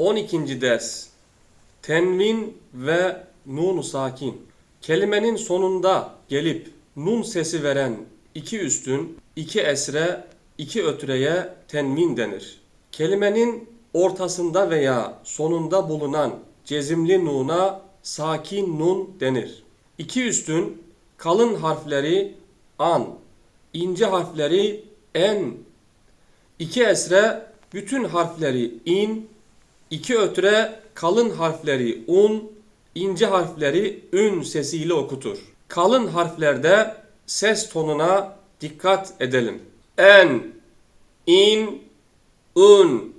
12. ders Tenvin ve nun sakin. Kelimenin sonunda gelip nun sesi veren iki üstün, iki esre, iki ötreye tenvin denir. Kelimenin ortasında veya sonunda bulunan cezimli nuna sakin nun denir. İki üstün kalın harfleri an, ince harfleri en, iki esre bütün harfleri in, iki ötre kalın harfleri un, ince harfleri ün sesiyle okutur. Kalın harflerde ses tonuna dikkat edelim. En, in, un,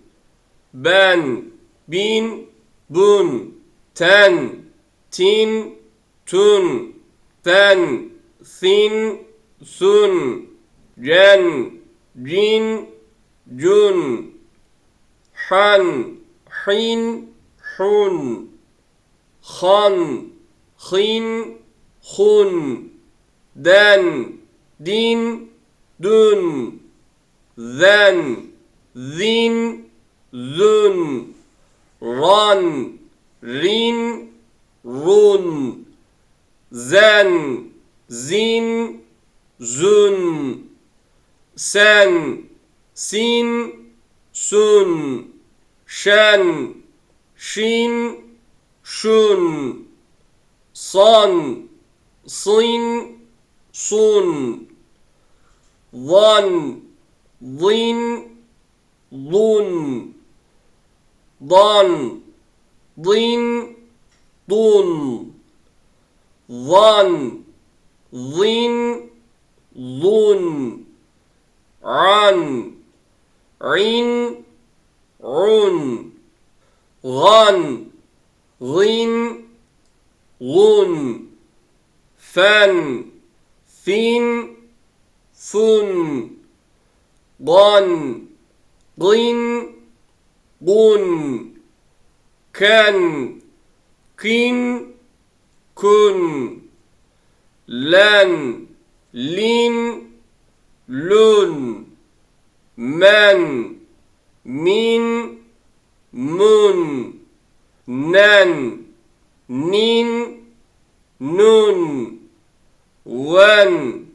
ben, bin, bun, ten, tin, tun, fen, sin, sun, cen, cin, cun, han, hin, hun, han, hin, hun, den, din, dun, zen, zin, zun, ran, rin, run, zen, zin, zun, sen, sin, sun, şen, şin, şun, san, sin, sun, van, zin, lun, dan, din, dun, van, zin, lun, an, in, un, gan, gin, gun, fen, fin, fun, gan, gin, gun, ken, kin, kun, len, lin, lun, men, min, mun, nen, nin, nun, wen,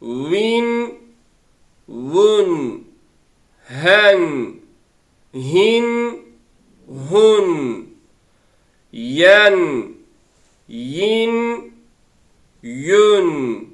win, wun, hen, hin, hun, yen, yin, yun,